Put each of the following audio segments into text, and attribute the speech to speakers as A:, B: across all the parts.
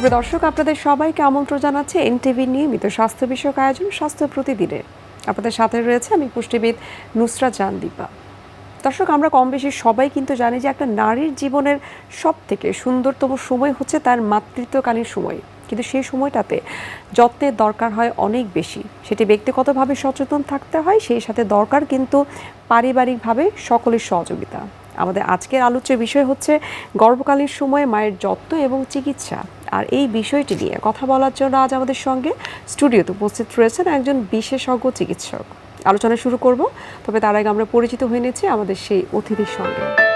A: সুপ্রিয় দর্শক, আপনাদের সবাইকে আমন্ত্রণ জানাচ্ছে এনটিভি নিয়মিত স্বাস্থ্য বিষয়ক আয়োজন, স্বাস্থ্য প্রতিদিনে। আপনাদের সাথে রয়েছে আমি পুষ্টিবিদ নুসরাত জান দীপা দর্শক, আমরা কম বেশি সবাই কিন্তু জানি যে একটা নারীর জীবনের সব থেকে সুন্দরতম সময় হচ্ছে তার মাতৃত্বকালীন সময়। কিন্তু সেই সময়টাতে যত্নের দরকার হয় অনেক বেশি। সেটি ব্যক্তিগতভাবে সচেতন থাকতে হয়, সেই সাথে দরকার কিন্তু পারিবারিকভাবে সকলের সহযোগিতা। আমাদের আজকের আলোচ্য বিষয় হচ্ছে গর্ভকালীন সময়ে মায়ের যত্ন এবং চিকিৎসা। আর এই বিষয়টি নিয়ে কথা বলার জন্য আজ আমাদের সঙ্গে স্টুডিওতে উপস্থিত রয়েছেন একজন বিশেষজ্ঞ চিকিৎসক। আলোচনা শুরু করব, তবে তার আগে আমরা পরিচিত হয়ে নিচ্ছি আমাদের সেই অতিথির সঙ্গে।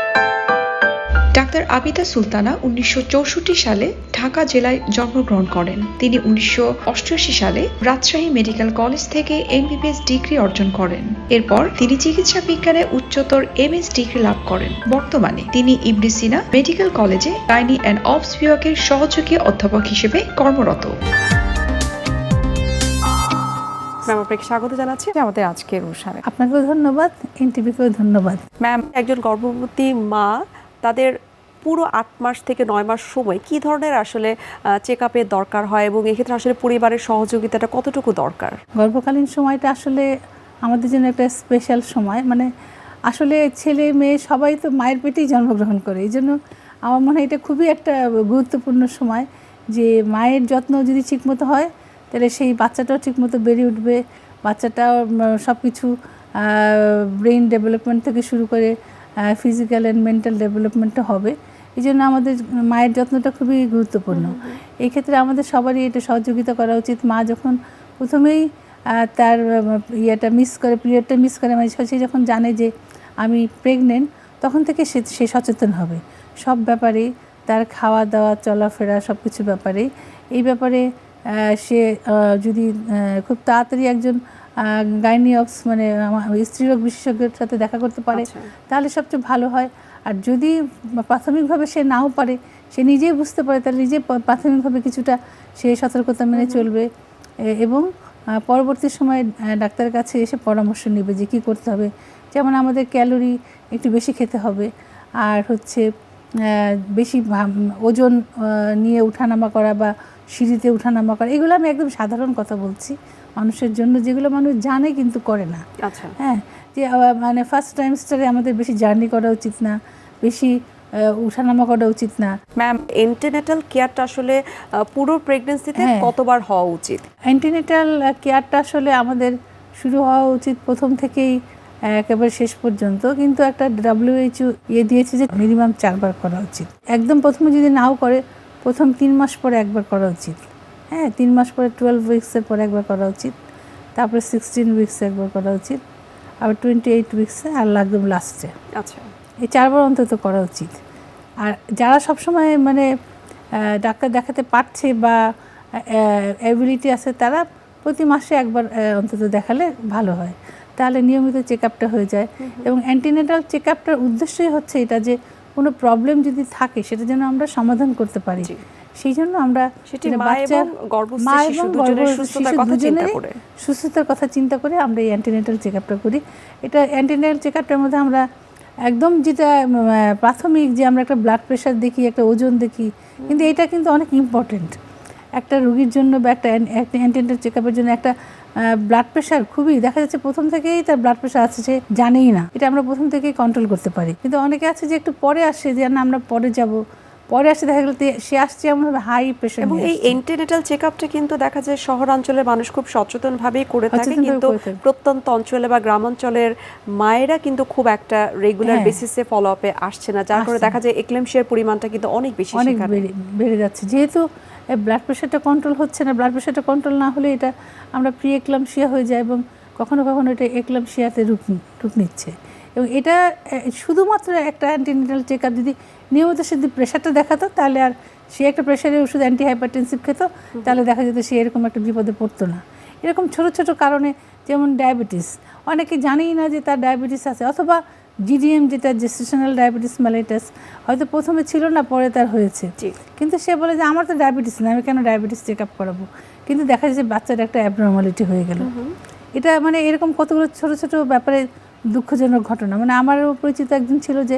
B: ডাক্তার আবিদা সুলতানা উনিশশো চৌষট্টি সালে ঢাকা জেলায় জন্মগ্রহণ করেন। তিনি উনিশশো অষ্টআশি সালে রাজশাহী মেডিকেল কলেজ থেকে এমবিবিএস ডিগ্রি অর্জন করেন। এরপর তিনি চিকিৎসা বিজ্ঞানে উচ্চতর এমএস ডিগ্রি লাভ করেন। বর্তমানে তিনি ইবরিসিনা মেডিকেল কলেজে গাইনি অ্যান্ড অবস বিভাগের সহযোগী অধ্যাপক হিসেবে কর্মরত।
A: ম্যাম আপনাকে স্বাগত জানাচ্ছি আমাদের আজকের অনুষ্ঠানে।
C: আপনাকেও ধন্যবাদ এনটিভিকেও ধন্যবাদ।
A: ম্যাম একজন গর্ভবতী মা তাদের পুরো আট মাস থেকে নয় মাস সময় কি ধরনের আসলে চেক আপের দরকার হয় এবং এক্ষেত্রে আসলে পরিবারের সহযোগিতাটা কতটুকু দরকার?
C: গর্ভকালীন সময়টা আসলে আমাদের জন্য একটা স্পেশাল সময়। মানে আসলে ছেলে মেয়ে সবাই তো মায়ের পেটেই জন্মগ্রহণ করে। এই জন্য আমার মনে হয় এটা খুবই একটা গুরুত্বপূর্ণ সময় যে মায়ের যত্ন যদি ঠিকমতো হয়, তাহলে সেই বাচ্চাটাও ঠিকমতো বেড়ে উঠবে। বাচ্চাটাও সব কিছু ব্রেন ডেভেলপমেন্ট থেকে শুরু করে ফিজিক্যাল অ্যান্ড মেন্টাল ডেভেলপমেন্টটা হবে। এই জন্য আমাদের মায়ের যত্নটা খুবই গুরুত্বপূর্ণ। এই ক্ষেত্রে আমাদের সবারই এটা সহযোগিতা করা উচিত। মা যখন প্রথমেই তার ইয়েটা মিস করে পিরিয়ডটা মিস করে মানে সে যখন জানে যে আমি প্রেগনেন্ট তখন থেকে সে সে সচেতন হবে। সব ব্যাপারে তার খাওয়া দাওয়া চলাফেরা সব কিছু ব্যাপারে। এই ব্যাপারে সে যদি খুব তাড়াতাড়ি একজন গাইনিঅক্স মানে স্ত্রীরোগ বিশেষজ্ঞের সাথে দেখা করতে পারে
A: আচ্ছা।
C: তাহলে সবচেয়ে ভালো হয়। আর যদি প্রাথমিকভাবে সে নাও পারে সে নিজেই বুঝতে পারে তাহলে নিজে প্রাথমিকভাবে কিছুটা সে সতর্কতা মেনে চলবে। এবং পরবর্তী সময়ে ডাক্তারের কাছে এসে পরামর্শ নেবে যে কী করতে হবে। যেমন আমাদের ক্যালোরি একটু বেশি খেতে হবে। আর হচ্ছে বেশি ওজন নিয়ে উঠানামা করা বা সিঁড়িতে উঠানামা করা এগুলো আমি একদম সাধারণ কথা বলছি। মানুষের জন্য যেগুলো মানুষ জানে কিন্তু করে না।
A: আচ্ছা।
C: হ্যাঁ যে মানে ফার্স্ট টাইমস্টারে আমাদের বেশি জার্নি করা উচিত না বেশি উঠানামা করা উচিত না।
A: ম্যাম এন্টিনেটাল কেয়ারটা আসলে পুরো প্রেগনেন্সিতে
C: হ্যাঁ।
A: কতবার হওয়া উচিত?
C: অ্যান্টিনেটাল কেয়ারটা আসলে আমাদের শুরু হওয়া উচিত প্রথম থেকেই একেবারে শেষ পর্যন্ত। কিন্তু একটা ডাব্লিউএইচও ইয়ে দিয়েছে যে মিনিমাম চারবার করা উচিত। একদম প্রথমে যদি নাও করে প্রথম তিন মাস পরে একবার করা উচিত। হ্যাঁ তিন মাস পরে টুয়েলভ উইক্সের পরে একবার করা উচিত। তারপরে সিক্সটিন উইক্সে একবার করা উচিত। আবার টোয়েন্টি এইট উইক্সে আর একদম লাস্টে
A: আচ্ছা।
C: এই চারবার অন্তত করা উচিত। আর যারা সবসময় মানে ডাক্তার দেখাতে পারছে বা অ্যাবিলিটি আছে তারা প্রতি মাসে একবার অন্তত দেখালে ভালো হয়। তাহলে নিয়মিত চেক আপটা হয়ে যায়। এবং অ্যান্টিনেটাল চেক আপটার উদ্দেশ্যই হচ্ছে এটা যে কোনো প্রবলেম যদি থাকে সেটা যেন আমরা সমাধান করতে পারি। সেই জন্য আমরা মানে
A: মা এবং। সুস্থতার কথা চিন্তা করে।
C: আমরা এই অ্যান্টিনেটাল চেক আপটা করি। এটা অ্যান্টিনেটাল চেক আপটার মধ্যে আমরা একদম যেটা প্রাথমিক যে আমরা একটা ব্লাড প্রেশার দেখি একটা ওজন দেখি কিন্তু এটা কিন্তু অনেক ইম্পর্টেন্ট একটা রোগীর জন্য বা একটা অ্যান্টিনেটাল চেক আপের জন্য একটা ব্লাড প্রেশার খুবই দেখা যাচ্ছে প্রথম থেকেই তার ব্লাড প্রেশার আছে সে জানেই না। এটা আমরা প্রথম থেকেই কন্ট্রোল করতে পারি। কিন্তু অনেকে আছে যে একটু পরে আসে যে না আমরা পরে যাব। পরে আসে দেখা গেল সে আসছে এমন হাই প্রেশার
A: এবং এই এন্টিনেটাল চেকআপটা কিন্তু দেখা যায় শহরাঞ্চলের মানুষ খুব সচেতন ভাবেই করে থাকে কিন্তু প্রত্যন্ত অঞ্চলে বা গ্রামাঞ্চলের মায়েরা কিন্তু খুব একটা রেগুলার। বেসিসে ফলো আপে আসছে না যার করে দেখা যায় এক্লেমশিয়ার পরিমাণটা কিন্তু অনেক বেশি
C: অনেক বেড়ে বেড়ে যাচ্ছে। যেহেতু ব্লাড প্রেশারটা কন্ট্রোল হচ্ছে না ব্লাড প্রেশারটা কন্ট্রোল না হলে এটা আমরা প্রি একলামশিয়া হয়ে যায় এবং কখনো কখনো এটা একলামশিয়াতে রূপ রূপ নিচ্ছে। এবং এটা শুধুমাত্র একটা অ্যান্টিনেটাল চেক আপ যদি নিয়মিত সে যদি প্রেশারটা দেখাতো তাহলে আর সে একটা প্রেশারের ওষুধ অ্যান্টি হাইপারটেনসিভ খেত তাহলে দেখা যেত সে এরকম একটা বিপদে পড়তো না। এরকম ছোট ছোট কারণে যেমন ডায়াবেটিস অনেকে জানেই না যে তার ডায়াবেটিস আছে অথবা জিডিএম যেটা জেস্টেশনাল ডায়াবেটিস মেলাইটাস হয়তো প্রথমে ছিল না পরে তার হয়েছে। কিন্তু সে বলে যে আমার তো ডায়াবেটিস না আমি কেন ডায়াবেটিস চেক আপ করাবো? কিন্তু দেখা যাচ্ছে বাচ্চার একটা অ্যাবনর্মালিটি হয়ে গেল। এটা মানে এরকম কতগুলো ছোট ছোট ব্যাপারে দুঃখজনক ঘটনা। মানে আমারও পরিচিত একজন ছিল যে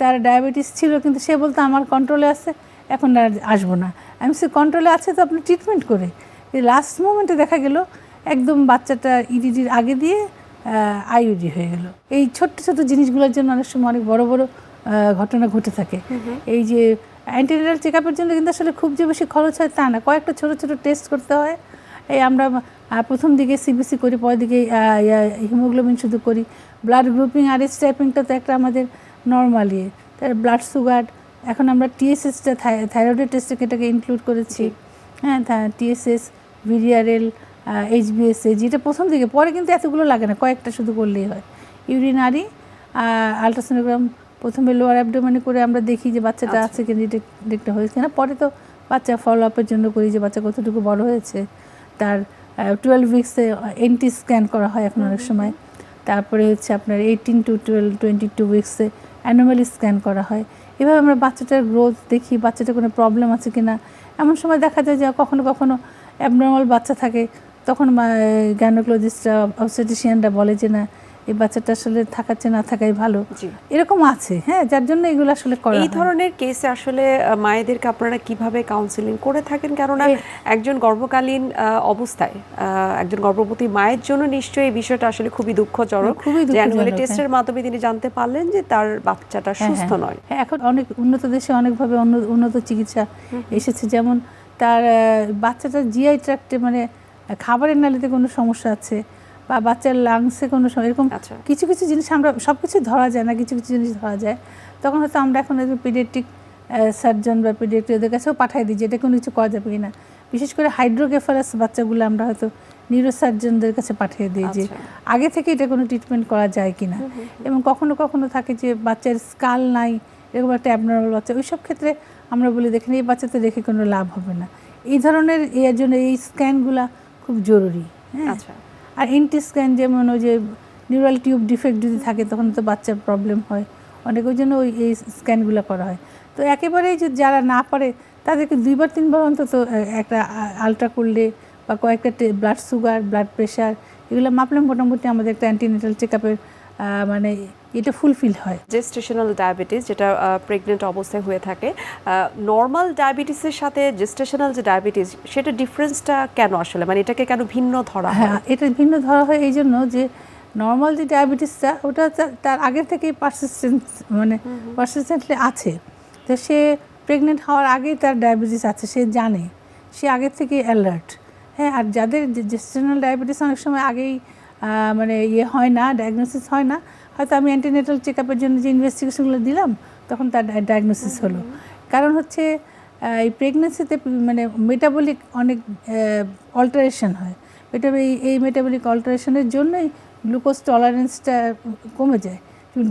C: তার ডায়াবেটিস ছিল কিন্তু সে বলতো আমার কন্ট্রোলে আছে এখন আর আসব না। এমসি কন্ট্রোলে আছে তো আপনি ট্রিটমেন্ট করে। এই লাস্ট মোমেন্টে দেখা গেল একদম বাচ্চাটা ইডিডির আগে দিয়ে আইইডি হয়ে গেল। এই ছোট্ট ছোট জিনিসগুলোর জন্য অনেক সময় অনেক বড় বড় ঘটনা ঘটে থাকে। এই যে অ্যান্টিনাল চেক আপের জন্য কিন্তু আসলে খুব যে বেশি খরচ হয় তা না। কয়েকটা ছোট ছোট টেস্ট করতে হয় এই আমরা প্রথম দিকে সিবিসি করি পরের দিকে হিমোগ্লোবিন শুধু করি। ব্লাড গ্রুপিং আর এস টাইপিংটা তো একটা আমাদের নর্মালি তার ব্লাড সুগার এখন আমরা টিএসএসটা থাইরয়েডের টেস্টে এটাকে ইনক্লুড করেছি। হ্যাঁ টিএসএস ভিডিআরএল এইচবিএসএ যেটা প্রথম দিকে। পরে কিন্তু এতগুলো লাগে না কয়েকটা শুধু করলেই হয়। ইউরিনারি আলট্রাসোনোগ্রাম প্রথমে লোয়ার অ্যাবডোমেনে করে আমরা দেখি যে বাচ্চাটা আছে কি ডিটেক্ট হয়েছে না পরে তো বাচ্চা ফলো আপের জন্য করি যে বাচ্চা কতটুকু বড় হয়েছে। তার টুয়েলভ উইক্সে এনটি স্ক্যান করা হয় এখন অনেক সময়। তারপরে হচ্ছে আপনার eighteen to twelve twenty two উইক্সে anomaly scan করা হয়। এভাবে আমরা বাচ্চাটার গ্রোথ দেখি বাচ্চাটার কোনো প্রবলেম আছে কি না এমন সময় দেখা যায় যে কখনো কখনো অ্যাবনর্মাল বাচ্চা থাকে। তখন গ্যানোক্লোজিস্টরা অবসেটিশিয়ানরা বলে যে না এই বাচ্চাটা আসলে থাকাচ্ছে না থাকাই ভালো। এরকম আছে হ্যাঁ যার জন্য এগুলো আসলে করা
A: এই ধরনের কেসে আসলে মায়েদেরকে আপনারা কীভাবে কাউন্সিলিং করে থাকেন? কেননা একজন গর্ভকালীন অবস্থায় একজন গর্ভবতী মায়ের জন্য নিশ্চয়ই এই বিষয়টা আসলে খুবই দুঃখজনক।
C: খুবই দুঃখজনক,
A: অ্যানুয়ালি
C: হ্যাঁ।
A: টেস্টের মাধ্যমে তিনি জানতে পারলেন যে তার বাচ্চাটা
C: হ্যাঁ,
A: সুস্থ
C: হ্যাঁ।
A: নয়।
C: হ্যাঁ, এখন অনেক উন্নত দেশে অনেকভাবে উন্নত চিকিৎসা এসেছে। যেমন তার আহ, বাচ্চাটার জিআই ট্র্যাক্টে মানে খাবারের নালীতে কোনো সমস্যা আছে বা বাচ্চার লাংসে কোনো সম- এরকম
A: আচ্ছা।
C: কিছু কিছু জিনিস আমরা সব কিছু ধরা যায় না কিছু কিছু জিনিস ধরা যায়। তখন হয়তো আমরা এখন পিডিয়াট্রিক সার্জন বা পিডিয়াট্রিক ওদের কাছেও পাঠাই দিই যে এটা কোনো কিছু করা যাবে কি না বিশেষ করে হাইড্রোকেফারাস বাচ্চাগুলো আমরা হয়তো নিউরোসার্জনদের কাছে পাঠিয়ে দিই যে
A: আচ্ছা।
C: আগে থেকে এটা কোনো ট্রিটমেন্ট করা যায় কি না এবং কখনো কখনো থাকে যে বাচ্চার স্কাল নাই এরকম একটা অ্যাবনর্মাল বাচ্চা ওই সব ক্ষেত্রে আমরা বলি দেখেন এই বাচ্চাতে রেখে কোনো লাভ হবে না। এই ধরনের এর জন্য এই স্ক্যানগুলা খুব জরুরি হ্যাঁ?
A: আচ্ছা।
C: আর এনটি স্ক্যান যেমন ওই যে নিউরাল টিউব ডিফেক্ট যদি থাকে, তখন তো বাচ্চার প্রবলেম হয়। অনেক ওই জন্য ওই, এই স্ক্যানগুলো করা হয়। তো একেবারেই যে যারা না পারে, তাদেরকে দুইবার, তিনবার অন্তত একটা আলট্রা করলে বা কয়েকটা ব্লাড সুগার ব্লাড প্রেশার এগুলো মাপলে মোটামুটি আমাদের একটা অ্যান্টিনেটাল চেক আপের মানে এটা ফুলফিল হয়।
A: জেস্টেশনাল ডায়াবেটিস যেটা প্রেগনেন্ট অবস্থায় হয়ে থাকে নর্মাল ডায়াবেটিসের সাথে জেস্টেশনাল যে ডায়াবেটিস সেটা ডিফারেন্সটা কেন আসলে? মানে এটাকে কেন ভিন্ন ধরা হয়?
C: হ্যাঁ এটা ভিন্ন ধরা হয় এই জন্য যে নর্মাল যে ডায়াবেটিসটা ওটা তার আগের থেকেই পারসিস্টেন্স মানে পারসিস্টেন্টলি আছে। তো সে প্রেগনেন্ট হওয়ার আগেই তার ডায়াবেটিস আছে সে জানে। সে আগের থেকে অ্যালার্ট হ্যাঁ আর যাদের জেস্টেশনাল ডায়াবেটিস অনেক সময় আগেই মানে ইয়ে হয় না ডায়াগনোসিস হয় না। হয়তো আমি অ্যান্টিনেটাল চেক আপের জন্য যে ইনভেস্টিগেশনগুলো দিলাম তখন তার ডায়াগনোসিস হলো। কারণ হচ্ছে এই প্রেগনেন্সিতে মানে মেটাবলিক অনেক অল্টারেশন হয়। মেটাবলি এই মেটাবলিক অল্টারেশনের জন্যই গ্লুকোজ টলারেন্সটা কমে যায়।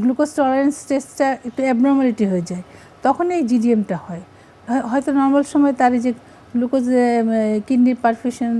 C: গ্লুকোজ টলারেন্স টেস্টটা একটু অ্যাবনর্মালিটি হয়ে যায়। তখন এই জিডিএমটা হয়। হয়- হয়তো নর্মাল সময় তার এই যে গ্লুকোজ কিডনির পারফিউশন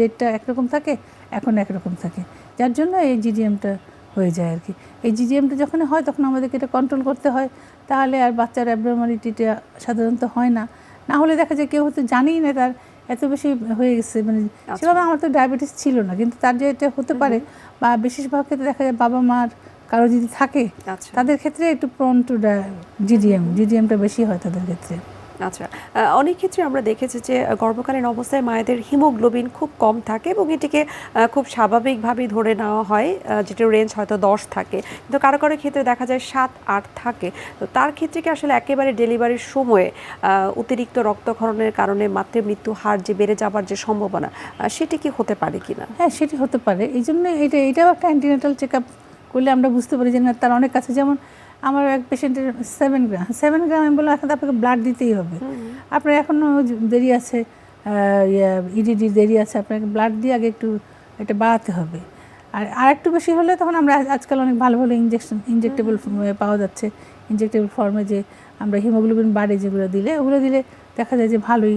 C: রেটটা একরকম থাকে এখন একরকম থাকে। যার জন্য এই জিডিএমটা হয়ে যায় আর কি। এই জিডিএমটা যখন হয় তখন আমাদেরকে এটা কন্ট্রোল করতে হয়। তাহলে আর বাচ্চার অ্যাবনর্মালিটিটা সাধারণত হয় না। না হলে দেখা যায় কেউ হয়তো জানেই না তার এত বেশি হয়ে গেছে। মানে সেভাবে আমার তো ডায়াবেটিস ছিল না। কিন্তু তার যে এটা হতে পারে বা বেশিরভাগ ক্ষেত্রে দেখা যায় বাবা মার কারও যদি থাকে
A: আচ্ছা।
C: তাদের ক্ষেত্রে একটু প্রন টু জিডিএম জিডিএমটা বেশি হয় তাদের ক্ষেত্রে।
A: আচ্ছা অনেক ক্ষেত্রে আমরা দেখেছি যে গর্ভকালীন অবস্থায় মায়েদের হিমোগ্লোবিন খুব কম থাকে এবং এটিকে খুব স্বাভাবিকভাবেই ধরে নেওয়া হয় যেটার রেঞ্জ হয়তো দশ থাকে। কিন্তু কারও কারও ক্ষেত্রে দেখা যায় সাত, আট থাকে। তো তার ক্ষেত্রে কি আসলে একেবারে ডেলিভারির সময়ে অতিরিক্ত রক্তক্ষরণের কারণে মাতৃমৃত্যু হার যে বেড়ে যাবার যে সম্ভাবনা সেটি কি হতে পারে কিনা?
C: হ্যাঁ সেটি হতে পারে। এই জন্য এটা, এটাও একটা অ্যান্টিনেটাল চেক আপ করলে আমরা বুঝতে পারি যে না, তার অনেক কাছে যেমন আমার এক পেশেন্টের সেভেন গ্রাম সেভেন গ্রাম আমি বললাম এখন আপনাকে ব্লাড দিতেই হবে। আপনার এখনও দেরি আছে ইডিডি দেরি আছে আপনাকে ব্লাড দিয়ে আগে একটু এটা বাড়াতে হবে। আর আর একটু বেশি হলে তখন আমরা আজকাল অনেক ভালো ভালো ইঞ্জেকশন ইনজেক্টেবল পাওয়া যাচ্ছে। ইনজেক্টেবল ফর্মে যে আমরা হিমোগ্লোবিন বাড়ে যেগুলো দিলে ওগুলো দিলে দেখা যায় যে ভালোই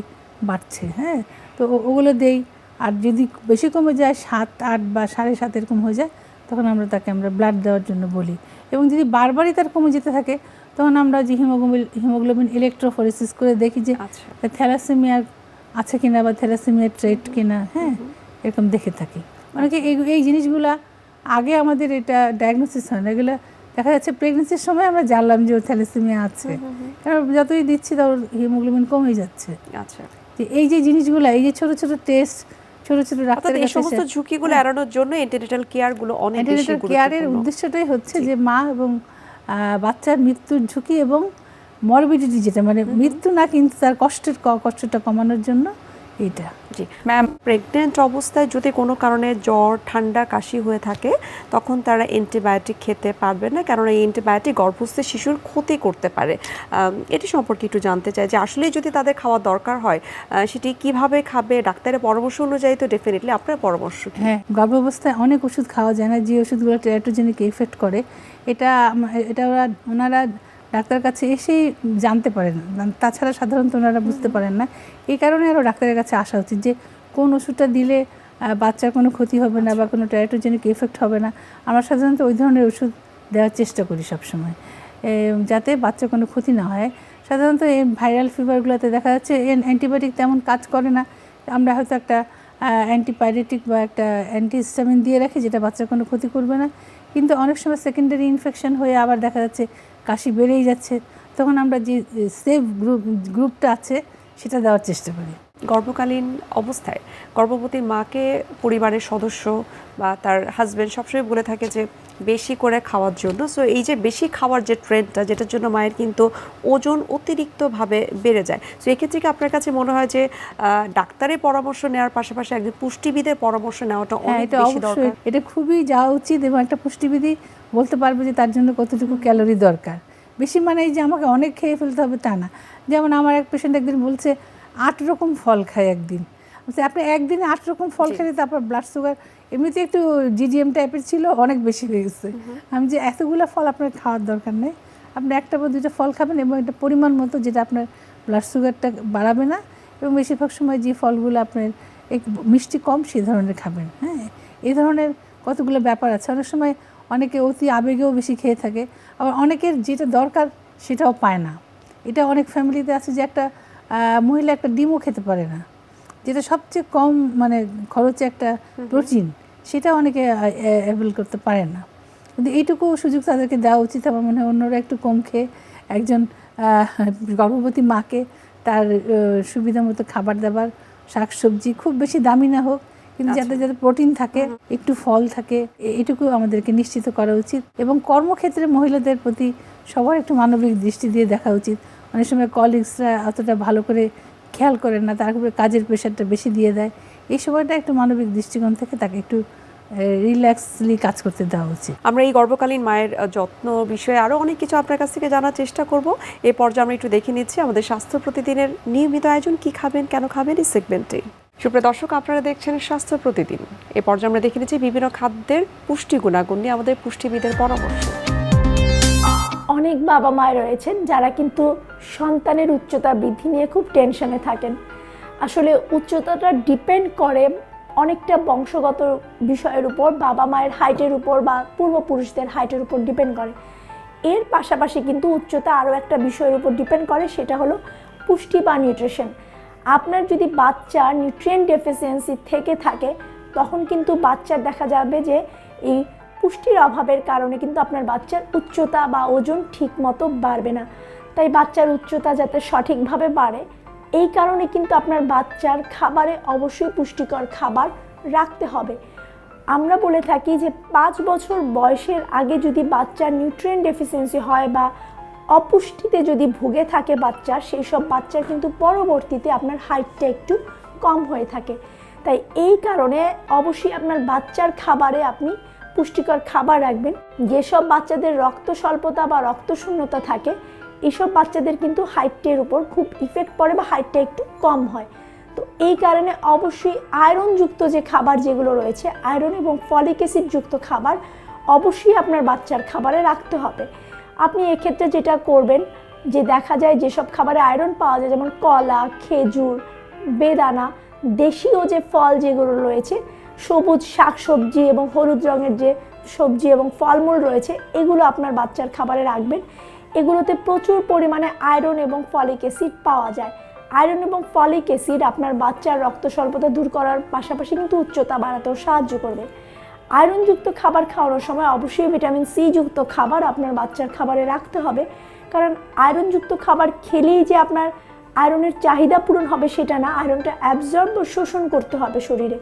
C: বাড়ছে হ্যাঁ? তো ওগুলো দেই। আর যদি বেশি কমে যায় সাত আট বা সাড়ে সাত এরকম হয়ে যায় তখন আমরা তাকে আমরা ব্লাড দেওয়ার জন্য বলি। এবং যদি বারবারই তার কমে যেতে থাকে তখন আমরা যে হিমোগ্লোবিন হিমোগ্লোবিন ইলেকট্রোফোরেসিস করে দেখি যে
A: আচ্ছা।
C: থ্যালাসেমিয়ার আছে কিনা বা থ্যালাসেমিয়ার ট্রেট কিনা হ্যাঁ এরকম দেখে থাকি। অনেকে এই এই জিনিসগুলা আগে আমাদের এটা ডায়াগনোসিস হয় না এগুলো দেখা যাচ্ছে প্রেগনেন্সির সময় আমরা জানলাম যে ওর থ্যালাসেমিয়া আছে। কারণ যতই দিচ্ছি তার হিমোগ্লোবিন কমে যাচ্ছে।
A: আচ্ছা।
C: এই যে জিনিসগুলো এই যে ছোট ছোট টেস্ট ছোট ছোট ডাক্তার
A: এই সমস্ত ঝুঁকিগুলো এড়ানোর জন্য এন্টিনেটাল কেয়ারগুলো অনেক বেশি
C: কেয়ারের উদ্দেশ্যটাই হচ্ছে যে মা এবং আহ, বাচ্চার মৃত্যুর ঝুঁকি এবং মরবিডিটি যেটা মানে মৃত্যু না কিন্তু তার কষ্টের কষ্টটা কমানোর জন্য এইটা,
A: জি। ম্যাম প্রেগনেন্ট অবস্থায় যদি কোনো কারণে জ্বর, ঠান্ডা, কাশি হয়ে থাকে, তখন তারা অ্যান্টিবায়োটিক খেতে পারবে না কারণ এই অ্যান্টিবায়োটিক গর্ভস্থ শিশুর ক্ষতি করতে পারে। এটি সম্পর্কে একটু জানতে চাই যে আসলে যদি তাদের খাওয়া দরকার হয় সেটি কীভাবে খাবে? ডাক্তারের পরামর্শ অনুযায়ী তো ডেফিনেটলি আপনার পরামর্শ?
C: হ্যাঁ গর্ভাবস্থায় অনেক ওষুধ খাওয়া যায় না, যে ওষুধগুলো টেরাটোজেনিক এফেক্ট করে, এটা এটা ওরা, ওনারা ডাক্তার কাছে এসেই জানতে পারেন তাছাড়া সাধারণত ওনারা বুঝতে পারেন না। এই কারণে আরও ডাক্তারের কাছে আসা উচিত যে কোন ওষুধটা দিলে বাচ্চার কোনো ক্ষতি হবে না বা কোনো টেরাটোজেনিক এফেক্ট হবে না। আমরা সাধারণত ওই ধরনের ওষুধ দেওয়ার চেষ্টা করি সবসময়। যাতে বাচ্চার কোনো ক্ষতি না হয়। সাধারণত এই ভাইরাল ফিভারগুলোতে দেখা যাচ্ছে অ্যান্টিবায়োটিক তেমন কাজ করে না। আমরা হয়তো একটা অ্যান্টিপাইরেটিক বা একটা অ্যান্টিহিস্টামিন দিয়ে রাখি যেটা বাচ্চার কোনো ক্ষতি করবে না। কিন্তু অনেক সময় সেকেন্ডারি ইনফেকশন হয়ে আবার দেখা যাচ্ছে কাশি বেড়েই যাচ্ছে। তখন আমরা যে সেফ গ্রুপ গ্রুপটা আছে, সেটা দেওয়ার চেষ্টা করি।
A: গর্ভকালীন অবস্থায়। গর্ভবতী মাকে পরিবারের সদস্য বা তার হাজবেন্ড সবসময় বলে থাকে যে বেশি করে খাওয়ার জন্য। সো এই যে বেশি খাওয়ার যে ট্রেন্ডটা যেটার জন্য মায়ের কিন্তু ওজন অতিরিক্তভাবে বেড়ে যায়। সো এক্ষেত্রে কি আপনার কাছে মনে হয় যে ডাক্তারের পরামর্শ নেওয়ার পাশাপাশি একজন পুষ্টিবিদের পরামর্শ নেওয়াটা
C: হ্যাঁ
A: অনেক বেশি দরকার?
C: এটা খুবই যাওয়া উচিত এবং একটা পুষ্টিবিধি বলতে পারবে যে তার জন্য কতটুকু ক্যালোরি দরকার? বেশি মানে এই যে আমাকে অনেক খেয়ে ফেলতে হবে তা না। যেমন আমার এক পেশেন্ট একদিন বলছে আট রকম ফল খায় একদিন। বলছে, আপনি একদিনে আট রকম ফল। খেলে তারপর ব্লাড সুগার এমনিতে একটু জিজিএম টাইপের ছিল অনেক বেশি হয়ে গেছে। আমি যে এতগুলো ফল আপনার খাওয়ার দরকার নেই। আপনি একটা বা দুইটা ফল খাবেন এবং একটা পরিমাণ মতো যেটা আপনার ব্লাড সুগারটা বাড়াবে না এবং বেশিরভাগ সময় যে ফলগুলো আপনার একটু মিষ্টি কম সেই ধরনের খাবেন হ্যাঁ? এই ধরনের কতগুলো ব্যাপার আছে। অনেক সময় অনেকে অতি আবেগেও বেশি খেয়ে থাকে আবার অনেকের যেটা দরকার সেটাও পায় না। এটা অনেক ফ্যামিলিতে আছে যে একটা মহিলা একটা ডিমও খেতে পারে না। যেটা সবচেয়ে কম মানে খরচে একটা প্রোটিন সেটা অনেকে অ্যাভেল করতে পারে না। কিন্তু এইটুকু সুযোগ তাদেরকে দেওয়া উচিত। আমার মনে হয় অন্যরা একটু কম খেয়ে একজন গর্ভবতী মাকে তার সুবিধা মতো খাবার দাবার শাক সবজি খুব বেশি দামি না হোক কিন্তু যাতে যাতে প্রোটিন থাকে একটু ফল থাকে এটুকু আমাদেরকে নিশ্চিত করা উচিত। এবং কর্মক্ষেত্রে মহিলাদের প্রতি সবার একটু মানবিক দৃষ্টি দিয়ে দেখা উচিত। অনেক সময় কলিগসরা অতটা ভালো করে খেয়াল করেন না তারপরে কাজের প্রেশারটা বেশি দিয়ে দেয়। এই সময়টা একটু মানবিক দৃষ্টিকোণ থেকে তাকে একটু রিল্যাক্সলি কাজ করতে দেওয়া উচিত।
A: আমরা এই গর্ভকালীন মায়ের যত্ন বিষয়ে আরও অনেক কিছু আপনার কাছ থেকে জানার চেষ্টা করব। এই পর্যায়ে আমরা একটু দেখে নিচ্ছি আমাদের স্বাস্থ্য প্রতিদিনের নিয়মিত আয়োজন কি খাবেন, কেন খাবেন এই সেগমেন্টে সুপ্রিয় দর্শক, আপনারা দেখছেন স্বাস্থ্য প্রতিদিন। এই পর্যায়ে আমরা দেখে নিচ্ছি বিভিন্ন খাদ্যের পুষ্টি গুণাগুণ নিয়ে আমাদের পুষ্টিবিদের পরামর্শ।
D: অনেক বাবা মায় রয়েছেন যারা কিন্তু সন্তানের উচ্চতা বৃদ্ধি নিয়ে খুব টেনশনে থাকেন। আসলে উচ্চতাটা ডিপেন্ড করে অনেকটা বংশগত বিষয়ের উপর, বাবা মায়ের হাইটের উপর বা পূর্বপুরুষদের হাইটের উপর ডিপেন্ড করে। এর পাশাপাশি কিন্তু উচ্চতা আরও একটা বিষয়ের উপর ডিপেন্ড করে, সেটা হলো পুষ্টি বা নিউট্রিশন আপনার যদি বাচ্চা নিউট্রিয়েন্ট ডেফিসিয়েন্সি থেকে থাকে, তখন কিন্তু বাচ্চার দেখা যাবে যে এই পুষ্টির অভাবের কারণে কিন্তু আপনার বাচ্চার উচ্চতা বা ওজন ঠিক মতো বাড়বে না। তাই বাচ্চার উচ্চতা যাতে সঠিকভাবে বাড়ে, এই কারণে কিন্তু আপনার বাচ্চার খাবারে অবশ্যই পুষ্টিকর খাবার রাখতে হবে। আমরা বলে থাকি যে পাঁচ বছর বয়সের আগে যদি বাচ্চার নিউট্রিয়েন্ট ডেফিসিয়েন্সি হয় বা অপুষ্টিতে যদি ভুগে থাকে বাচ্চা, সেই সব বাচ্চার কিন্তু পরবর্তীতে আপনার হাইটটা একটু কম হয়ে থাকে। তাই এই কারণে অবশ্যই আপনার বাচ্চার খাবারে আপনি পুষ্টিকর খাবার রাখবেন। যেসব বাচ্চাদের রক্ত স্বল্পতা বা রক্ত শূন্যতা থাকে এইসব বাচ্চাদের কিন্তু হাইটের উপর খুব ইফেক্ট পড়ে বা হাইটটা একটু কম হয়। তো এই কারণে অবশ্যই আয়রনযুক্ত যে খাবার যেগুলো রয়েছে আয়রন এবং ফলিক অ্যাসিড যুক্ত খাবার অবশ্যই আপনার বাচ্চার খাবারে রাখতে হবে। আপনি এক্ষেত্রে যেটা করবেন, যে দেখা যায় যেসব খাবারে আয়রন পাওয়া যায়, যেমন কলা, খেজুর, বেদানা, দেশীয় যে ফল যেগুলো রয়েছে সবুজ শাকসবজি এবং হলুদ রঙের যে সবজি এবং ফলমূল রয়েছে, এগুলো আপনার বাচ্চার খাবারে রাখবেন। এগুলোতে প্রচুর পরিমাণে আয়রন এবং ফলিক অ্যাসিড পাওয়া যায়। আয়রন এবং ফলিক অ্যাসিড আপনার বাচ্চার রক্ত স্বল্পতা দূর করার পাশাপাশি কিন্তু উচ্চতা বাড়াতেও সাহায্য করবে। আয়রনযুক্ত খাবার খাওয়ানোর সময় অবশ্যই ভিটামিন সি যুক্ত খাবার আপনার বাচ্চার খাবারে রাখতে হবে। কারণ আয়রনযুক্ত খাবার খেলেই যে আপনার আয়রনের চাহিদা পূরণ হবে সেটা না, আয়রনটা অ্যাবজর্ব শোষণ করতে হবে শরীরে।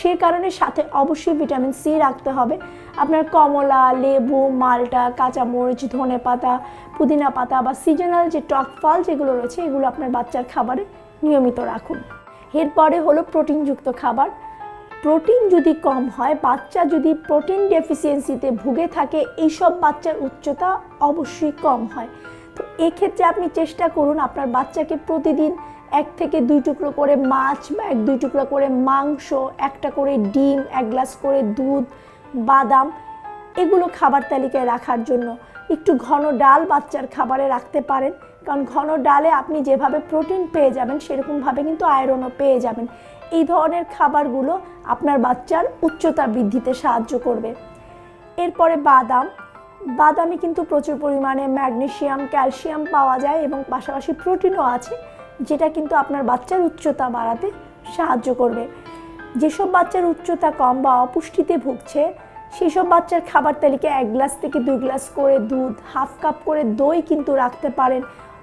D: সে কারণে সাথে অবশ্যই ভিটামিন সি রাখতে হবে। আপনার কমলা, লেবু, মালটা, কাঁচামরিচ, ধনে পাতা, পুদিনা পাতা বা সিজনাল যে টক ফল যেগুলো রয়েছে, এগুলো আপনার বাচ্চার খাবারে নিয়মিত রাখুন। এরপরে হলো প্রোটিনযুক্ত খাবার। প্রোটিন যদি কম হয়, বাচ্চা যদি প্রোটিন ডেফিসিয়েন্সিতে ভুগে থাকে, এইসব বাচ্চার উচ্চতা অবশ্যই কম হয়। তো এক্ষেত্রে আপনি চেষ্টা করুন আপনার বাচ্চাকে প্রতিদিন এক থেকে দুই টুকরো করে মাছ বা এক দুই টুকরো করে মাংস, একটা করে ডিম, এক গ্লাস করে দুধ, বাদাম এগুলো খাবার তালিকায় রাখার জন্য। একটু ঘন ডাল বাচ্চার খাবারে রাখতে পারেন। কারণ ঘন ডালে আপনি যেভাবে প্রোটিন পেয়ে যাবেন, সেরকমভাবে কিন্তু আয়রনও পেয়ে যাবেন। এই ধরনের খাবারগুলো আপনার বাচ্চার উচ্চতা বৃদ্ধিতে সাহায্য করবে। এরপরে বাদাম। বাদামে কিন্তু প্রচুর পরিমাণে ম্যাগনেশিয়াম, ক্যালসিয়াম পাওয়া যায় এবং পাশাপাশি প্রোটিনও আছে, যেটা কিন্তু আপনার বাচ্চার উচ্চতা বাড়াতে সাহায্য করবে। যেসব বাচ্চার উচ্চতা কম বা অপুষ্টিতে ভুগছে সেই সব বাচ্চার খাবার তালিকায় এক গ্লাস থেকে দুই গ্লাস করে দুধ, হাফ কাপ করে দই কিন্তু রাখতে পারেন,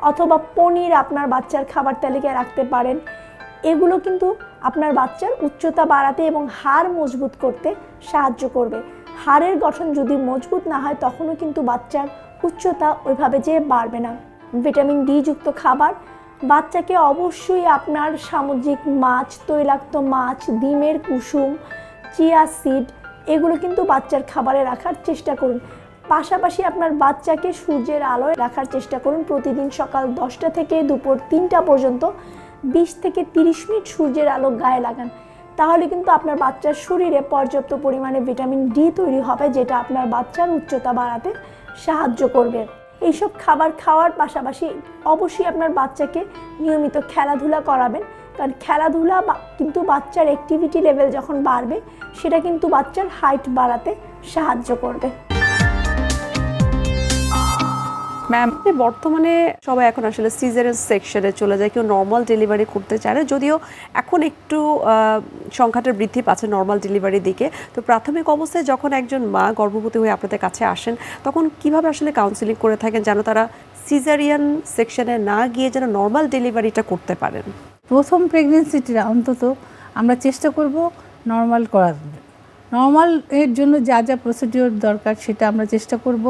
D: অথবা পনির আপনার বাচ্চার খাবার তালিকায় রাখতে পারেন। এগুলো কিন্তু আপনার বাচ্চার উচ্চতা বাড়াতে এবং হাড় মজবুত করতে সাহায্য করবে। হাড়ের গঠন যদি মজবুত না হয়, তখনও কিন্তু বাচ্চার উচ্চতা ওইভাবে যে বাড়বে না। ভিটামিন ডি যুক্ত খাবার, বাচ্চাকে অবশ্যই আপনার সামুদ্রিক মাছ, তৈলাক্ত মাছ, ডিমের কুসুম, চিয়া সিড, এগুলো কিন্তু বাচ্চার খাবারে রাখার চেষ্টা করুন। পাশাপাশি আপনার বাচ্চাকে সূর্যের আলোয় রাখার চেষ্টা করুন। প্রতিদিন সকাল দশটা থেকে দুপুর তিনটা পর্যন্ত বিশ থেকে তিরিশ মিনিট সূর্যের আলো গায়ে লাগান। তাহলে কিন্তু আপনার বাচ্চার শরীরে পর্যাপ্ত পরিমাণে ভিটামিন ডি তৈরি হবে, যেটা আপনার বাচ্চার উচ্চতা বাড়াতে সাহায্য করবে। এইসব খাবার খাওয়ার পাশাপাশি অবশ্যই আপনার বাচ্চাকে নিয়মিত খেলাধুলা করাবেন, কারণ খেলাধুলা কিন্তু বাচ্চার অ্যাক্টিভিটি লেভেল যখন বাড়বে, সেটা কিন্তু বাচ্চার হাইট বাড়াতে সাহায্য করবে।
A: ম্যাম বর্তমানে সবাই এখন আসলে সিজারের সেকশনে চলে যায় কেউ নর্মাল ডেলিভারি করতে চায় না। যদিও এখন একটু সংখ্যাটা বৃদ্ধি পাচ্ছে নর্মাল ডেলিভারির দিকে। তো প্রাথমিক অবস্থায় যখন একজন মা গর্ভবতী হয়ে আপনাদের কাছে আসেন তখন কীভাবে আসলে কাউন্সিলিং করে থাকেন যেন তারা সিজারিয়ান সেকশনে না গিয়ে যেন নর্মাল ডেলিভারিটা করতে পারেন?
C: প্রথম প্রেগনেন্সিটা অন্তত আমরা চেষ্টা করব নর্মাল করার। নর্মাল এর জন্য যা যা প্রসিডিওর দরকার সেটা আমরা চেষ্টা করব।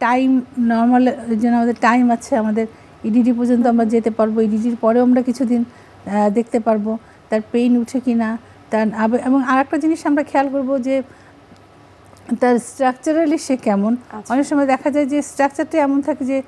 C: টাইম নর্মাল যেন আমাদের টাইম আছে আমাদের ইডিডি পর্যন্ত আমরা যেতে পারব ইডিডির পরেও আমরা কিছুদিন দেখতে পারব তার পেইন উঠে কি না তার এবং আরেকটা জিনিস আমরা খেয়াল করব যে তার স্ট্রাকচারালি সে কেমন?
A: আচ্ছা।
C: অনেক সময় দেখা যায় যে স্ট্রাকচারটা এমন থাকে যে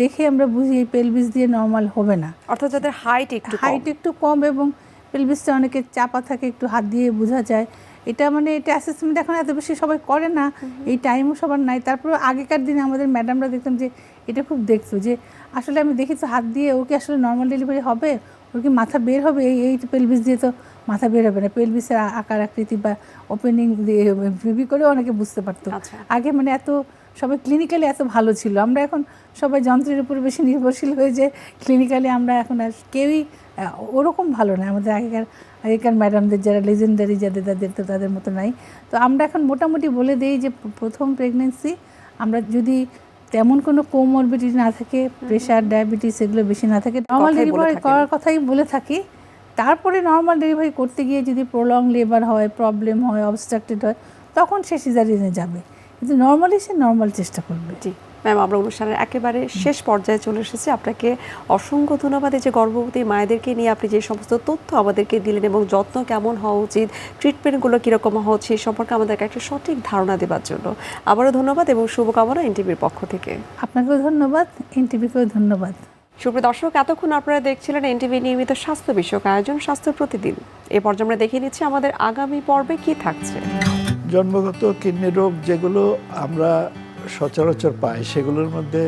C: দেখে আমরা বুঝি এই পেলভিস দিয়ে নর্মাল হবে না।
A: অর্থাৎ তাদের হাইট একটু
C: হাইট একটু কম এবং পেলভিসটা অনেকে চাপা থাকে একটু হাত দিয়ে বোঝা যায়। এটা মানে এটা অ্যাসেসমেন্ট এখন এত বেশি সবাই করে না এই টাইমও সবার নাই। তারপরে আগেকার দিনে আমাদের ম্যাডামরা দেখতাম যে এটা খুব দেখতো যে আসলে আমি দেখি তো হাত দিয়ে ও কি আসলে নর্মাল ডেলিভারি হবে? ওর কি মাথা বের হবে? এই এই পেলভিস দিয়ে তো মাথা বের হবে না। পেলভিসের আকার আকৃতি বা ওপেনিং দিয়ে ভিভি করে অনেকে বুঝতে পারতো।
A: আচ্ছা।
C: আগে মানে এত সবাই ক্লিনিক্যালি এত ভালো ছিল। আমরা এখন সবাই যন্ত্রের উপর বেশি নির্ভরশীল হয়ে যে ক্লিনিক্যালি আমরা এখন আর কেউই ওরকম ভালো না। আমাদের আগেকার আগেকার ম্যাডামদের যারা লেজেন্ডারি যাদের তাদের তো তাদের মতো নাই। তো আমরা এখন মোটামুটি বলে দিই যে প্রথম প্রেগনেন্সি আমরা যদি তেমন কোনো কোমরবিটি না থাকে প্রেশার ডায়াবেটিস এগুলো বেশি না থাকে নর্মাল ডেলিভারি করার কথাই বলে থাকি। তারপরে নর্মাল ডেলিভারি করতে গিয়ে যদি প্রলং লেবার হয় প্রবলেম হয় অবস্ট্রাক্টেড হয় তখন সে সিজারিনে যাবে। কিন্তু নর্মালি সে নর্মাল চেষ্টা করবে।
A: জি। ম্যাম আমরা অনুষ্ঠানের একেবারে শেষ পর্যায়ে চলে এসেছি। আপনাকে অসংখ্য ধন্যবাদ। এই যে গর্ভবতী মায়েদেরকে নিয়ে আপনি যে সমস্ত তথ্য আমাদেরকে দিলেন এবং যত্ন কেমন হওয়া উচিত ট্রিটমেন্টগুলো কীরকম হওয়া উচিত সেই সম্পর্কে আমাদেরকে একটা সঠিক ধারণা দেওয়ার জন্য। আবারও ধন্যবাদ এবং শুভকামনা এনটিভির পক্ষ থেকে।
C: আপনাকেও ধন্যবাদ এনটিভিকেও ধন্যবাদ।
A: সুপ্রিয় দর্শক এতক্ষণ আপনারা দেখছিলেন এনটিভি নিয়মিত স্বাস্থ্য বিষয়ক আয়োজন স্বাস্থ্য প্রতিদিন। এ পর্যায়ে আমরা দেখিয়ে নিচ্ছি আমাদের আগামী পর্বে কি থাকছে।
E: জন্মগত কিডনি রোগ যেগুলো আমরা সচরাচর পাই সেগুলোর মধ্যে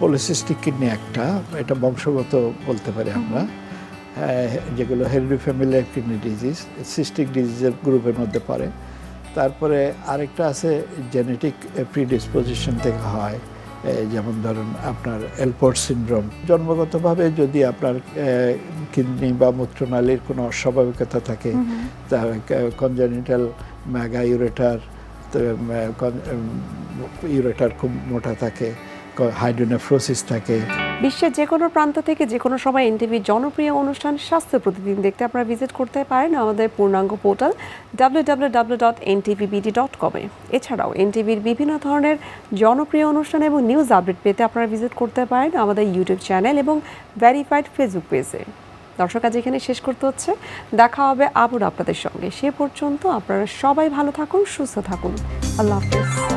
E: পলিসিস্টিক কিডনি একটা এটা বংশগত বলতে পারি আমরা যেগুলো হেরিডি ফ্যামিলিয়ার কিডনি ডিজিজ সিস্টিক ডিজিজের গ্রুপের মধ্যে পড়ে। তারপরে আরেকটা আছে জেনেটিক প্রিডিসপোজিশন থেকে হয় যেমন ধরুন আপনার এলপোর্ট সিনড্রোম জন্মগতভাবে যদি আপনার কিডনি বা মূত্রনালীর কোনো অস্বাভাবিকতা থাকে তার কনজেনিটাল ম্যাগা ইউরেটার ইউরেটার খুব মোটা থাকে হাইড্রোনেফ্রোসিস থাকে।
A: বিশ্বের যে কোনো প্রান্ত থেকে যে কোনো সময় এনটিভির জনপ্রিয় অনুষ্ঠান স্বাস্থ্য প্রতিদিন দেখতে আপনারা ভিজিট করতে পারেন আমাদের পূর্ণাঙ্গ পোর্টাল ডট কমে এছাড়াও এনটিভির বিভিন্ন ধরনের জনপ্রিয় অনুষ্ঠান এবং নিউজ আপডেট পেতে আপনারা ভিজিট করতে পারেন আমাদের ইউটিউব চ্যানেল এবং ভেরিফাইড ফেসবুক পেজে দর্শক, আজ এখানে শেষ করতে হচ্ছে। দেখা হবে আবার আপনাদের সঙ্গে। সে পর্যন্ত আপনারা সবাই ভালো থাকুন, সুস্থ থাকুন। আল্লাহ হাফেজ।